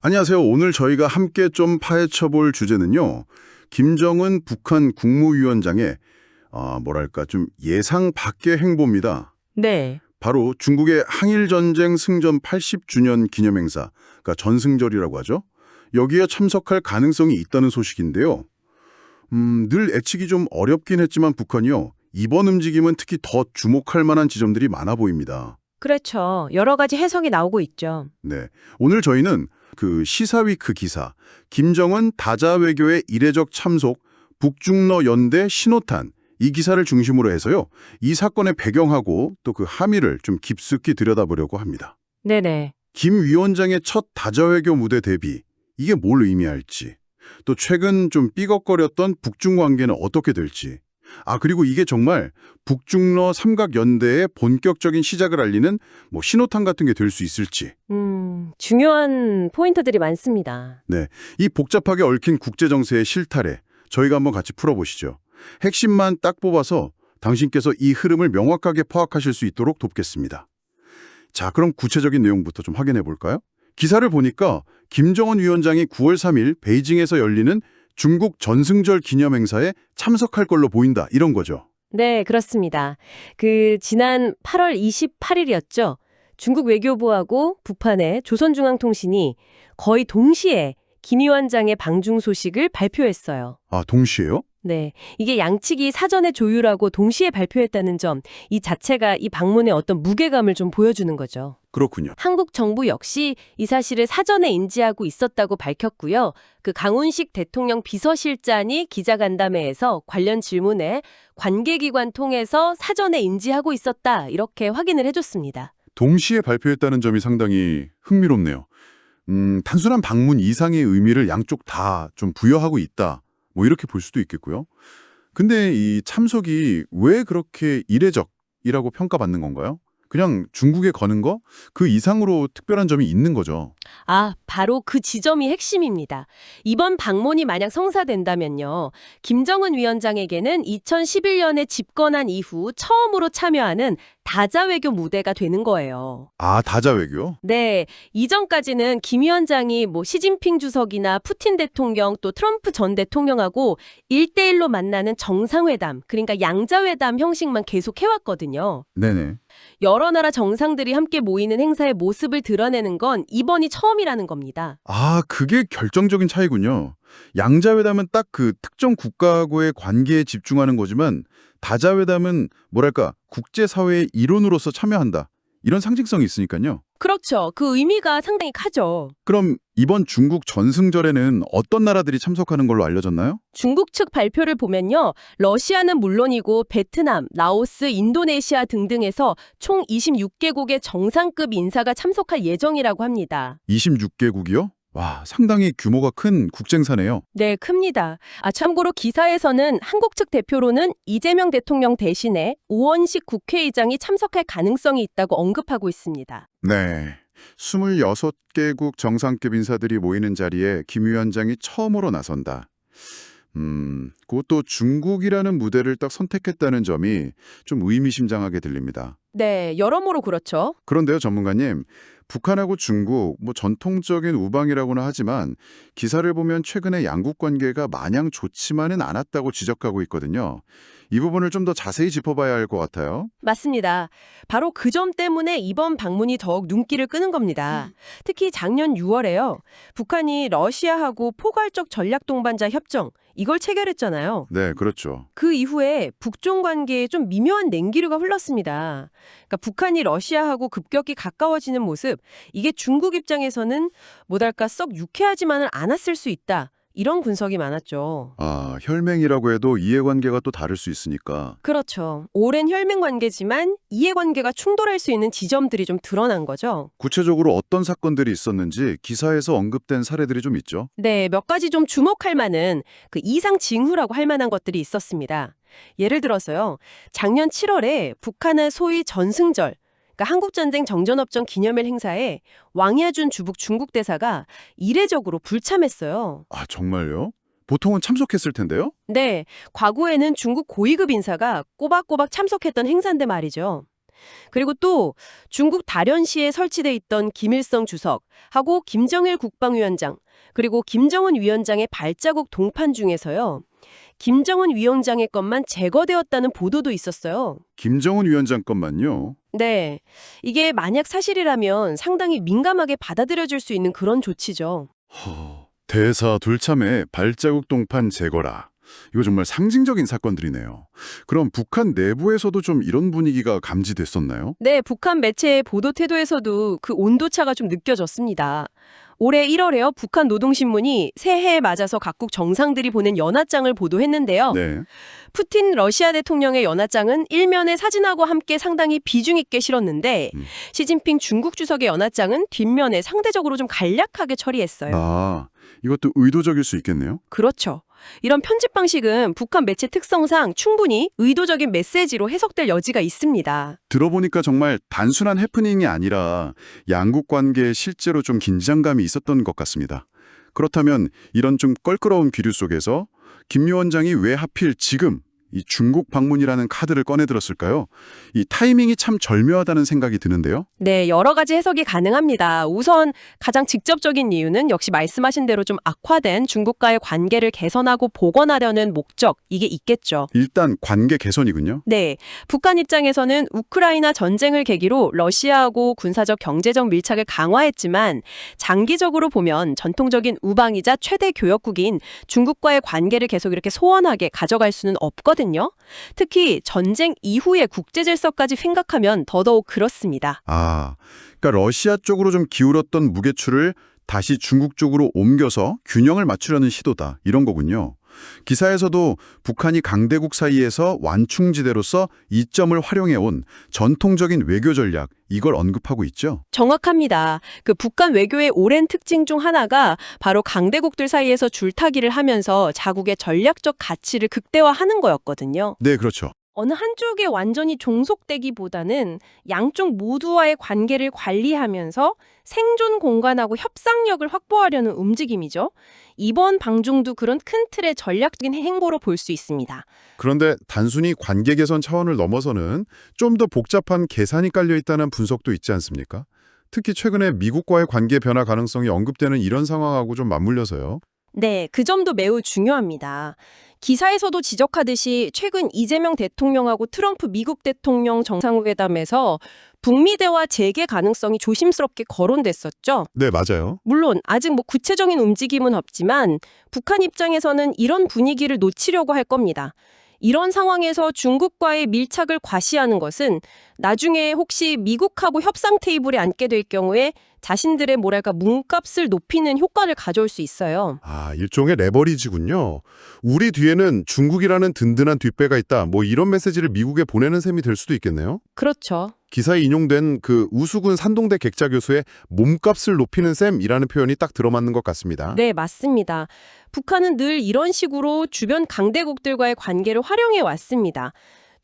안녕하세요. 오늘 저희가 함께 좀 파헤쳐 볼 주제는요. 김정은 북한 국무위원장의 아, 뭐랄까 좀 예상 밖의 행보입니다. 네. 바로 중국의 항일전쟁 승전 80주년 기념행사, 그러니까 전승절이라고 하죠. 여기에 참석할 가능성이 있다는 소식인데요. 음, 늘 예측이 좀 어렵긴 했지만 북한이요. 이번 움직임은 특히 더 주목할 만한 지점들이 많아 보입니다. 그렇죠. 여러 가지 해석이 나오고 있죠. 네. 오늘 저희는 그 시사위크 기사 김정은 다자 외교의 이례적 참석 북중러 연대 신호탄 이 기사를 중심으로 해서요. 이 사건의 배경하고 또 그 함의를 좀 깊숙이 들여다보려고 합니다. 네네. 김 위원장의 첫 다자 외교 무대 대비 이게 뭘 의미할지 또 최근 좀 삐걱거렸던 북중 관계는 어떻게 될지 아 그리고 이게 정말 북중러 삼각 연대의 본격적인 시작을 알리는 뭐 신호탄 같은 게 될 수 있을지 음, 중요한 포인트들이 많습니다. 이 복잡하게 얽힌 국제정세의 실타래 저희가 한번 같이 풀어보시죠. 핵심만 딱 뽑아서 당신께서 이 흐름을 명확하게 파악하실 수 있도록 돕겠습니다. 자, 그럼 구체적인 내용부터 좀 확인해 볼까요? 기사를 보니까 김정은 위원장이 9월 3일 베이징에서 열리는 중국 전승절 기념행사에 참석할 걸로 보인다 이런 거죠. 네, 그렇습니다. 그 지난 8월 28일이었죠. 중국 외교부하고 북한의 조선중앙통신이 거의 동시에 김 위원장의 방중 소식을 발표했어요. 아, 동시에요? 네, 이게 양측이 사전에 조율하고 동시에 발표했다는 점, 이 자체가 이 방문의 어떤 무게감을 좀 보여주는 거죠. 그렇군요. 한국 정부 역시 이 사실을 사전에 인지하고 있었다고 밝혔고요. 그 강훈식 대통령 비서실장이 기자간담회에서 관련 질문에 관계기관 통해서 사전에 인지하고 있었다 이렇게 확인을 해줬습니다. 동시에 발표했다는 점이 상당히 흥미롭네요. 음, 단순한 방문 이상의 의미를 양쪽 다 좀 부여하고 있다. 뭐 이렇게 볼 수도 있겠고요. 근데 이 참석이 왜 그렇게 이례적이라고 평가받는 건가요? 그냥 중국에 거는 거? 그 이상으로 특별한 점이 있는 거죠. 아, 바로 그 지점이 핵심입니다. 이번 방문이 만약 성사된다면요. 김정은 위원장에게는 2011년에 집권한 이후 처음으로 참여하는 다자 외교 무대가 되는 거예요. 아, 다자 외교? 네, 이전까지는 김 위원장이 뭐 시진핑 주석이나 푸틴 대통령 또 트럼프 전 대통령하고 일대일로 만나는 정상회담, 그러니까 양자회담 형식만 계속 해왔거든요. 네네. 여러 나라 정상들이 함께 모이는 행사의 모습을 드러내는 건 이번이 처음이라는 겁니다. 아, 그게 결정적인 차이군요. 양자회담은 딱 그 특정 국가하고의 관계에 집중하는 거지만 다자회담은 뭐랄까 국제사회의 일원으로서 참여한다. 이런 상징성이 있으니까요. 그렇죠. 그 의미가 상당히 크죠. 그럼 이번 중국 전승절에는 어떤 나라들이 참석하는 걸로 알려졌나요? 중국 측 발표를 보면요. 러시아는 물론이고 베트남, 라오스, 인도네시아 등등에서 총 26개국의 정상급 인사가 참석할 예정이라고 합니다. 26개국이요? 와, 상당히 규모가 큰 국쟁사네요. 네, 큽니다. 아, 참고로 기사에서는 한국 측 대표로는 이재명 대통령 대신에 오원식 국회의장이 참석할 가능성이 있다고 언급하고 있습니다. 네. 26개국 정상급 인사들이 모이는 자리에 김 위원장이 처음으로 나선다. 음, 그것도 중국이라는 무대를 딱 선택했다는 점이 좀 의미심장하게 들립니다. 네, 여러모로 그렇죠. 그런데요, 전문가님. 북한하고 중국, 뭐 전통적인 우방이라고는 하지만 기사를 보면 최근에 양국 관계가 마냥 좋지만은 않았다고 지적하고 있거든요. 이 부분을 좀 더 자세히 짚어봐야 할 것 같아요. 맞습니다. 바로 그 점 때문에 이번 방문이 더욱 눈길을 끄는 겁니다. 특히 작년 6월에요. 북한이 러시아하고 포괄적 전략 동반자 협정 이걸 체결했잖아요. 네, 그렇죠. 그 이후에 북중 관계에 좀 미묘한 냉기류가 흘렀습니다. 그러니까 북한이 러시아하고 급격히 가까워지는 모습, 이게 중국 입장에서는 뭐랄까 썩 유쾌하지만은 않았을 수 있다. 이런 분석이 많았죠. 아, 혈맹이라고 해도 이해관계가 또 다를 수 있으니까. 그렇죠. 오랜 혈맹 관계지만 이해관계가 충돌할 수 있는 지점들이 좀 드러난 거죠. 구체적으로 어떤 사건들이 있었는지 기사에서 언급된 사례들이 좀 있죠. 네, 몇 가지 좀 주목할 만한 그 이상 징후라고 할 만한 것들이 있었습니다. 예를 들어서요. 작년 7월에 북한의 소위 전승절, 그러니까 한국전쟁 정전협정 기념일 행사에 왕야준 주북 중국 대사가 이례적으로 불참했어요. 아, 정말요? 보통은 참석했을 텐데요? 네, 과거에는 중국 고위급 인사가 꼬박꼬박 참석했던 행사인데 말이죠. 그리고 또 중국 다련시에 설치돼 있던 김일성 주석하고 김정일 국방위원장 그리고 김정은 위원장의 발자국 동판 중에서요. 김정은 위원장의 것만 제거되었다는 보도도 있었어요. 김정은 위원장 것만요. 네. 이게 만약 사실이라면 상당히 민감하게 받아들여질 수 있는 그런 조치죠. 허, 대사 둘참의 발자국 동판 제거라. 이거 정말 상징적인 사건들이네요. 그럼 북한 내부에서도 좀 이런 분위기가 감지됐었나요? 네, 북한 매체의 보도 태도에서도 그 온도차가 좀 느껴졌습니다. 올해 1월에요. 북한 노동신문이 새해에 맞아서 각국 정상들이 보낸 연하장을 보도했는데요. 네. 푸틴 러시아 대통령의 연하장은 일면에 사진하고 함께 상당히 비중 있게 실었는데 음. 시진핑 중국 주석의 연하장은 뒷면에 상대적으로 좀 간략하게 처리했어요. 아, 이것도 의도적일 수 있겠네요. 그렇죠. 이런 편집 방식은 북한 매체 특성상 충분히 의도적인 메시지로 해석될 여지가 있습니다. 들어보니까 정말 단순한 해프닝이 아니라 양국 관계에 실제로 좀 긴장감이 있었던 것 같습니다. 그렇다면 이런 좀 껄끄러운 기류 속에서 김 위원장이 왜 하필 지금 이 중국 방문이라는 카드를 꺼내들었을까요? 이 타이밍이 참 절묘하다는 생각이 드는데요. 네, 여러 가지 해석이 가능합니다. 우선 가장 직접적인 이유는 역시 말씀하신 대로 좀 악화된 중국과의 관계를 개선하고 복원하려는 목적, 이게 있겠죠. 일단 관계 개선이군요. 네, 북한 입장에서는 우크라이나 전쟁을 계기로 러시아하고 군사적 경제적 밀착을 강화했지만 장기적으로 보면 전통적인 우방이자 최대 교역국인 중국과의 관계를 계속 이렇게 소원하게 가져갈 수는 없거든요. 특히 전쟁 이후의 국제 질서까지 생각하면 더더욱 그렇습니다. 아, 그러니까 러시아 쪽으로 좀 기울었던 무게추를 다시 중국 쪽으로 옮겨서 균형을 맞추려는 시도다. 이런 거군요. 기사에서도 북한이 강대국 사이에서 완충지대로서 이점을 활용해온 전통적인 외교 전략, 이걸 언급하고 있죠. 정확합니다. 그 북한 외교의 오랜 특징 중 하나가 바로 강대국들 사이에서 줄타기를 하면서 자국의 전략적 가치를 극대화하는 거였거든요. 네, 그렇죠. 어느 한쪽에 완전히 종속되기보다는 양쪽 모두와의 관계를 관리하면서 생존 공간하고 협상력을 확보하려는 움직임이죠. 이번 방중도 그런 큰 틀의 전략적인 행보로 볼 수 있습니다. 그런데 단순히 관계 개선 차원을 넘어서는 좀 더 복잡한 계산이 깔려 있다는 분석도 있지 않습니까? 특히 최근에 미국과의 관계 변화 가능성이 언급되는 이런 상황하고 좀 맞물려서요. 네, 그 점도 매우 중요합니다. 기사에서도 지적하듯이 최근 이재명 대통령하고 트럼프 미국 대통령 정상회담에서 북미 대화 재개 가능성이 조심스럽게 거론됐었죠. 네, 맞아요. 물론 아직 뭐 구체적인 움직임은 없지만 북한 입장에서는 이런 분위기를 놓치려고 할 겁니다. 이런 상황에서 중국과의 밀착을 과시하는 것은 나중에 혹시 미국하고 협상 테이블에 앉게 될 경우에 자신들의 뭐랄까 문값을 높이는 효과를 가져올 수 있어요. 아, 일종의 레버리지군요. 우리 뒤에는 중국이라는 든든한 뒷배가 있다. 뭐 이런 메시지를 미국에 보내는 셈이 될 수도 있겠네요. 그렇죠. 기사에 인용된 그 우수군 산동대 객자 교수의 몸값을 높이는 셈이라는 표현이 딱 들어맞는 것 같습니다. 네, 맞습니다. 북한은 늘 이런 식으로 주변 강대국들과의 관계를 활용해 왔습니다.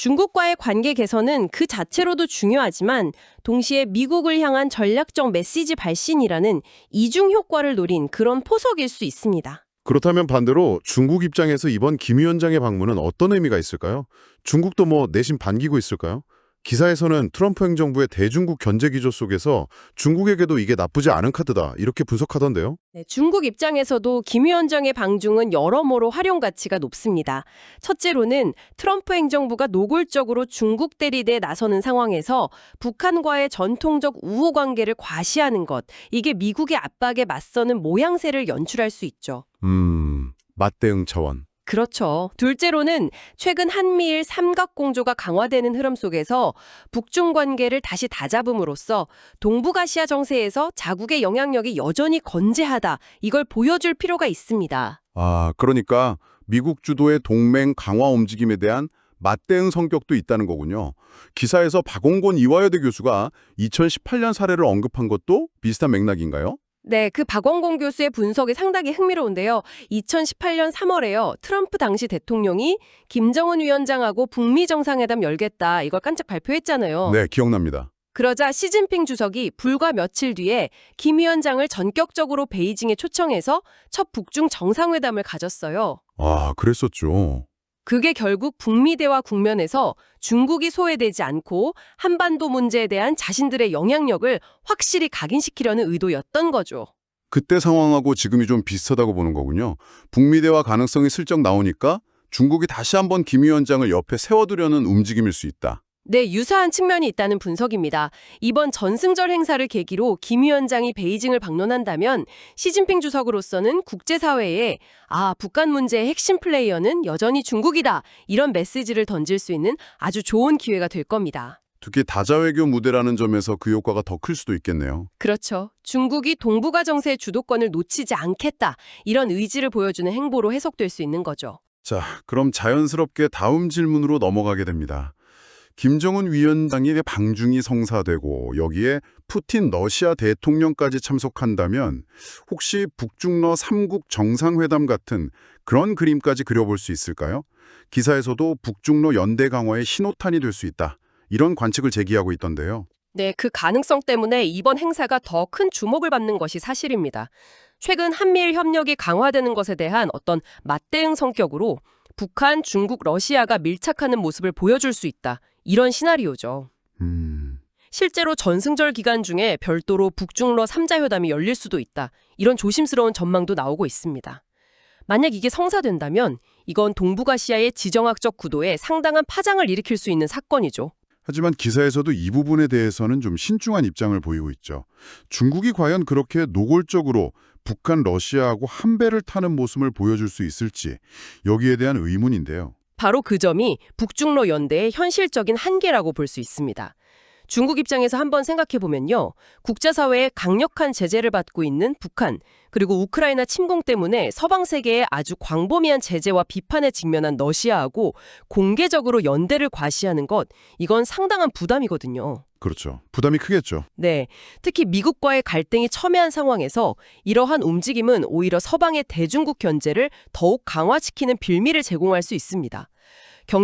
중국과의 관계 개선은 그 자체로도 중요하지만 동시에 미국을 향한 전략적 메시지 발신이라는 이중 효과를 노린 그런 포석일 수 있습니다. 그렇다면 반대로 중국 입장에서 이번 김 위원장의 방문은 어떤 의미가 있을까요? 중국도 뭐 내심 반기고 있을까요? 기사에서는 트럼프 행정부의 대중국 견제 기조 속에서 중국에게도 이게 나쁘지 않은 카드다 이렇게 분석하던데요. 네, 중국 입장에서도 김 위원장의 방중은 여러모로 활용 가치가 높습니다. 첫째로는 트럼프 행정부가 노골적으로 중국 대리대에 나서는 상황에서 북한과의 전통적 우호 관계를 과시하는 것, 이게 미국의 압박에 맞서는 모양새를 연출할 수 있죠. 음, 맞대응 차원. 그렇죠. 둘째로는 최근 한미일 삼각공조가 강화되는 흐름 속에서 북중 관계를 다시 다잡음으로써 동북아시아 정세에서 자국의 영향력이 여전히 건재하다. 이걸 보여줄 필요가 있습니다. 아, 그러니까 미국 주도의 동맹 강화 움직임에 대한 맞대응 성격도 있다는 거군요. 기사에서 박홍곤 이화여대 교수가 2018년 사례를 언급한 것도 비슷한 맥락인가요? 네, 그 박원공 교수의 분석이 상당히 흥미로운데요. 2018년 3월에요. 트럼프 당시 대통령이 김정은 위원장하고 북미 정상회담 열겠다. 이걸 깜짝 발표했잖아요. 네, 기억납니다. 그러자 시진핑 주석이 불과 며칠 뒤에 김 위원장을 전격적으로 베이징에 초청해서 첫 북중 정상회담을 가졌어요. 아, 그랬었죠. 그게 결국 북미 대화 국면에서 중국이 소외되지 않고 한반도 문제에 대한 자신들의 영향력을 확실히 각인시키려는 의도였던 거죠. 그때 상황하고 지금이 좀 비슷하다고 보는 거군요. 북미 대화 가능성이 슬쩍 나오니까 중국이 다시 한번 김 위원장을 옆에 세워두려는 움직임일 수 있다. 네, 유사한 측면이 있다는 분석입니다. 이번 전승절 행사를 계기로 김 위원장이 베이징을 방문한다면 시진핑 주석으로서는 국제사회에 아, 북한 문제의 핵심 플레이어는 여전히 중국이다. 이런 메시지를 던질 수 있는 아주 좋은 기회가 될 겁니다. 특히 다자외교 무대라는 점에서 그 효과가 더 클 수도 있겠네요. 그렇죠. 중국이 동북아 정세의 주도권을 놓치지 않겠다. 이런 의지를 보여주는 행보로 해석될 수 있는 거죠. 자, 그럼 자연스럽게 다음 질문으로 넘어가게 됩니다. 김정은 위원장의 방중이 성사되고 여기에 푸틴 러시아 대통령까지 참석한다면 혹시 북중러 삼국 정상회담 같은 그런 그림까지 그려볼 수 있을까요? 기사에서도 북중러 연대 강화의 신호탄이 될 수 있다. 이런 관측을 제기하고 있던데요. 네, 그 가능성 때문에 이번 행사가 더 큰 주목을 받는 것이 사실입니다. 최근 한미일 협력이 강화되는 것에 대한 어떤 맞대응 성격으로 북한, 중국, 러시아가 밀착하는 모습을 보여줄 수 있다. 이런 시나리오죠. 음, 실제로 전승절 기간 중에 별도로 북중러 3자 회담이 열릴 수도 있다. 이런 조심스러운 전망도 나오고 있습니다. 만약 이게 성사된다면 이건 동북아시아의 지정학적 구도에 상당한 파장을 일으킬 수 있는 사건이죠. 하지만 기사에서도 이 부분에 대해서는 좀 신중한 입장을 보이고 있죠. 중국이 과연 그렇게 노골적으로 북한, 러시아하고 한 배를 타는 모습을 보여줄 수 있을지 여기에 대한 의문인데요. 바로 그 점이 북중러 연대의 현실적인 한계라고 볼 수 있습니다. 중국 입장에서 한번 생각해 보면요. 국제사회의 강력한 제재를 받고 있는 북한, 그리고 우크라이나 침공 때문에 서방 세계의 아주 광범위한 제재와 비판에 직면한 러시아하고 공개적으로 연대를 과시하는 것, 이건 상당한 부담이거든요. 그렇죠. 부담이 크겠죠. 네. 특히 미국과의 갈등이 첨예한 상황에서 이러한 움직임은 오히려 서방의 대중국 견제를 더욱 강화시키는 빌미를 제공할 수 있습니다.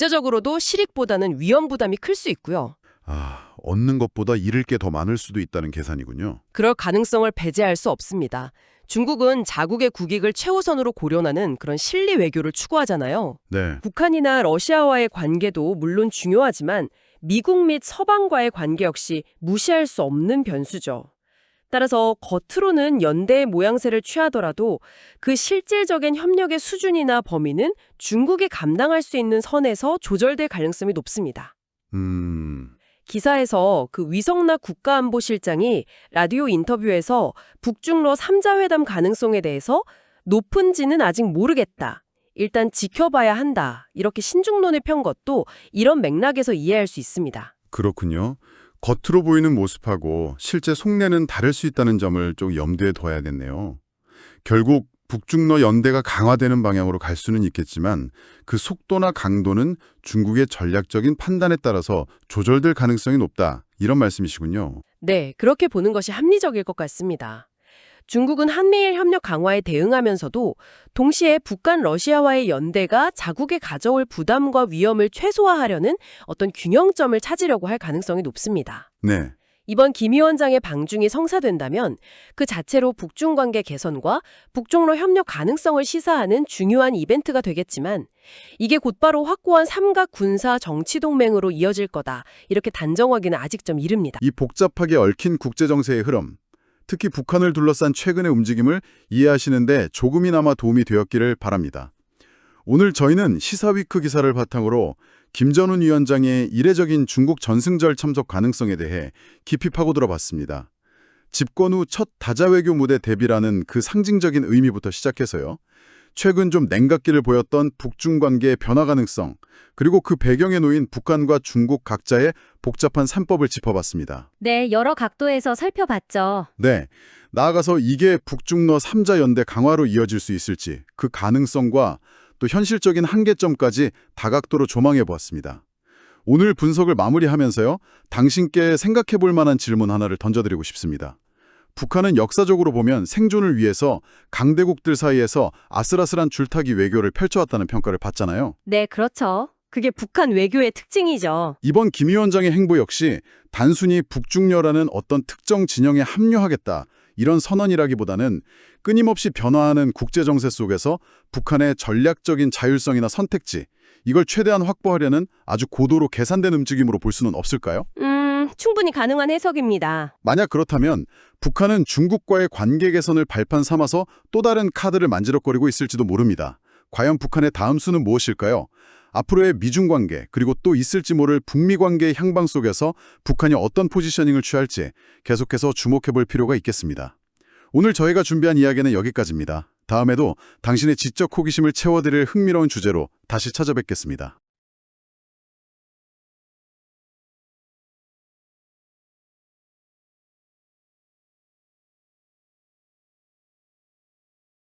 경제적으로도 실익보다는 위험 부담이 클 수 있고요. 아, 얻는 것보다 잃을 게 더 많을 수도 있다는 계산이군요. 그럴 가능성을 배제할 수 없습니다. 중국은 자국의 국익을 최우선으로 고려하는 그런 실리 외교를 추구하잖아요. 네. 북한이나 러시아와의 관계도 물론 중요하지만 미국 및 서방과의 관계 역시 무시할 수 없는 변수죠. 따라서 겉으로는 연대의 모양새를 취하더라도 그 실질적인 협력의 수준이나 범위는 중국이 감당할 수 있는 선에서 조절될 가능성이 높습니다. 음, 기사에서 그 위성나 국가안보실장이 라디오 인터뷰에서 북중러 3자 회담 가능성에 대해서 높은지는 아직 모르겠다. 일단 지켜봐야 한다. 이렇게 신중론을 편 것도 이런 맥락에서 이해할 수 있습니다. 그렇군요. 겉으로 보이는 모습하고 실제 속내는 다를 수 있다는 점을 좀 염두에 둬야겠네요. 결국 북중러 연대가 강화되는 방향으로 갈 수는 있겠지만 그 속도나 강도는 중국의 전략적인 판단에 따라서 조절될 가능성이 높다. 이런 말씀이시군요. 네, 그렇게 보는 것이 합리적일 것 같습니다. 중국은 한미일 협력 강화에 대응하면서도 동시에 북한 러시아와의 연대가 자국에 가져올 부담과 위험을 최소화하려는 어떤 균형점을 찾으려고 할 가능성이 높습니다. 네. 이번 김 위원장의 방중이 성사된다면 그 자체로 북중 관계 개선과 북중러 협력 가능성을 시사하는 중요한 이벤트가 되겠지만 이게 곧바로 확고한 삼각 군사 정치 동맹으로 이어질 거다. 이렇게 단정하기는 아직 좀 이릅니다. 이 복잡하게 얽힌 국제정세의 흐름, 특히 북한을 둘러싼 최근의 움직임을 이해하시는데 조금이나마 도움이 되었기를 바랍니다. 오늘 저희는 시사위크 기사를 바탕으로 김전훈 위원장의 이례적인 중국 전승절 참석 가능성에 대해 깊이 파고들어 봤습니다. 집권 후 첫 다자외교 무대 데뷔라는 그 상징적인 의미부터 시작해서요. 최근 좀 냉각기를 보였던 북중 관계의 변화 가능성, 그리고 그 배경에 놓인 북한과 중국 각자의 복잡한 산법을 짚어봤습니다. 네, 여러 각도에서 살펴봤죠. 네, 나아가서 이게 북중러 3자 연대 강화로 이어질 수 있을지 그 가능성과 또 현실적인 한계점까지 다각도로 조망해 보았습니다. 오늘 분석을 마무리하면서요. 당신께 생각해 볼 만한 질문 하나를 던져드리고 싶습니다. 북한은 역사적으로 보면 생존을 위해서 강대국들 사이에서 아슬아슬한 줄타기 외교를 펼쳐왔다는 평가를 받잖아요. 네, 그렇죠. 그게 북한 외교의 특징이죠. 이번 김 위원장의 행보 역시 단순히 북중러라는 어떤 특정 진영에 합류하겠다 이런 선언이라기보다는 끊임없이 변화하는 국제 정세 속에서 북한의 전략적인 자율성이나 선택지 이걸 최대한 확보하려는 아주 고도로 계산된 움직임으로 볼 수는 없을까요? 음, 충분히 가능한 해석입니다. 만약 그렇다면 북한은 중국과의 관계 개선을 발판 삼아서 또 다른 카드를 만지락거리고 있을지도 모릅니다. 과연 북한의 다음 수는 무엇일까요? 앞으로의 미중 관계 그리고 또 있을지 모를 북미 관계의 향방 속에서 북한이 어떤 포지셔닝을 취할지 계속해서 주목해 볼 필요가 있겠습니다. 오늘 저희가 준비한 이야기는 여기까지입니다. 다음에도 당신의 지적 호기심을 채워드릴 흥미로운 주제로 다시 찾아뵙겠습니다.